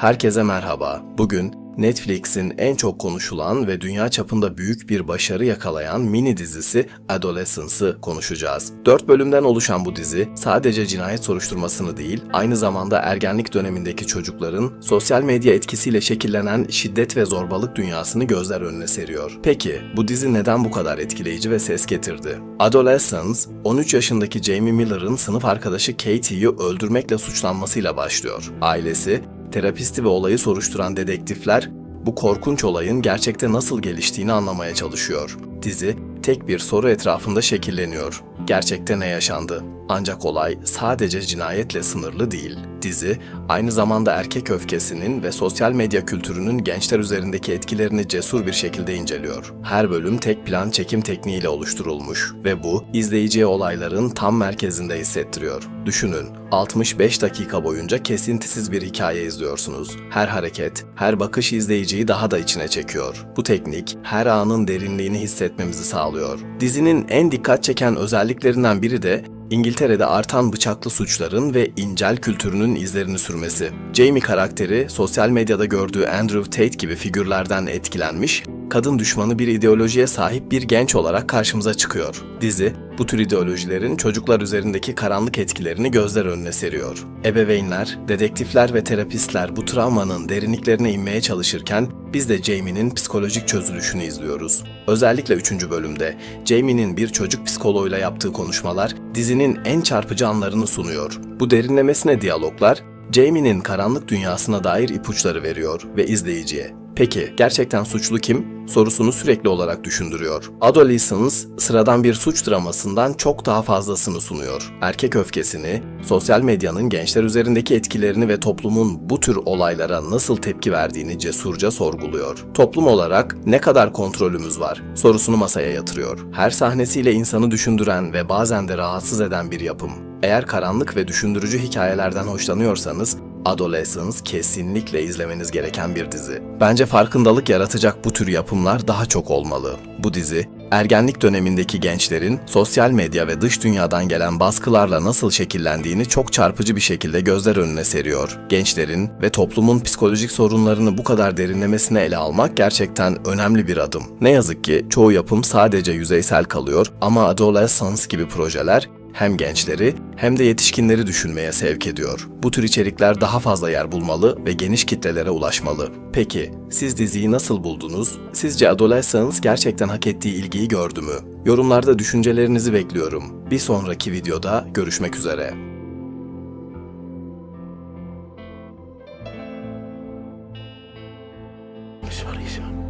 Herkese merhaba. Bugün Netflix'in en çok konuşulan ve dünya çapında büyük bir başarı yakalayan mini dizisi Adolescence'ı konuşacağız. 4 bölümden oluşan bu dizi sadece cinayet soruşturmasını değil, aynı zamanda ergenlik dönemindeki çocukların sosyal medya etkisiyle şekillenen şiddet ve zorbalık dünyasını gözler önüne seriyor. Peki bu dizi neden bu kadar etkileyici ve ses getirdi? Adolescence, 13 yaşındaki Jamie Miller'ın sınıf arkadaşı Katie'yi öldürmekle suçlanmasıyla başlıyor. Ailesi, terapisti ve olayı soruşturan dedektifler bu korkunç olayın gerçekte nasıl geliştiğini anlamaya çalışıyor. Dizi tek bir soru etrafında şekilleniyor. Gerçekte ne yaşandı? Ancak olay sadece cinayetle sınırlı değil. Dizi aynı zamanda erkek öfkesinin ve sosyal medya kültürünün gençler üzerindeki etkilerini cesur bir şekilde inceliyor. Her bölüm tek plan çekim tekniğiyle oluşturulmuş ve bu izleyiciye olayların tam merkezinde hissettiriyor. Düşünün, 65 dakika boyunca kesintisiz bir hikaye izliyorsunuz. Her hareket, her bakış izleyiciyi daha da içine çekiyor. Bu teknik her anın derinliğini hissetmemizi sağlıyor. Dizinin en dikkat çeken özelliklerinden biri de İngiltere'de artan bıçaklı suçların ve incel kültürünün izlerini sürmesi. Jamie karakteri sosyal medyada gördüğü Andrew Tate gibi figürlerden etkilenmiş, kadın düşmanı bir ideolojiye sahip bir genç olarak karşımıza çıkıyor. Dizi, bu tür ideolojilerin çocuklar üzerindeki karanlık etkilerini gözler önüne seriyor. Ebeveynler, dedektifler ve terapistler bu travmanın derinliklerine inmeye çalışırken biz de Jamie'nin psikolojik çözülüşünü izliyoruz. Özellikle 3. bölümde Jamie'nin bir çocuk psikoloğuyla yaptığı konuşmalar dizinin en çarpıcı anlarını sunuyor. Bu derinlemesine diyaloglar Jamie'nin karanlık dünyasına dair ipuçları veriyor ve izleyiciye Peki gerçekten suçlu kim? sorusunu sürekli olarak düşündürüyor. Adolescence sıradan bir suç dramasından çok daha fazlasını sunuyor. Erkek öfkesini, sosyal medyanın gençler üzerindeki etkilerini ve toplumun bu tür olaylara nasıl tepki verdiğini cesurca sorguluyor. Toplum olarak ne kadar kontrolümüz var sorusunu masaya yatırıyor. Her sahnesiyle insanı düşündüren ve bazen de rahatsız eden bir yapım. Eğer karanlık ve düşündürücü hikayelerden hoşlanıyorsanız Adolescence kesinlikle izlemeniz gereken bir dizi. Bence farkındalık yaratacak bu tür yapımlar daha çok olmalı. Bu dizi, ergenlik dönemindeki gençlerin sosyal medya ve dış dünyadan gelen baskılarla nasıl şekillendiğini çok çarpıcı bir şekilde gözler önüne seriyor. Gençlerin ve toplumun psikolojik sorunlarını bu kadar derinlemesine ele almak gerçekten önemli bir adım. Ne yazık ki çoğu yapım sadece yüzeysel kalıyor ama Adolescence gibi projeler hem gençleri hem de yetişkinleri düşünmeye sevk ediyor. Bu tür içerikler daha fazla yer bulmalı ve geniş kitlelere ulaşmalı. Peki, siz diziyi nasıl buldunuz? Sizce Adolescence gerçekten hak ettiği ilgiyi gördü mü? Yorumlarda düşüncelerinizi bekliyorum. Bir sonraki videoda görüşmek üzere. Sorry, son.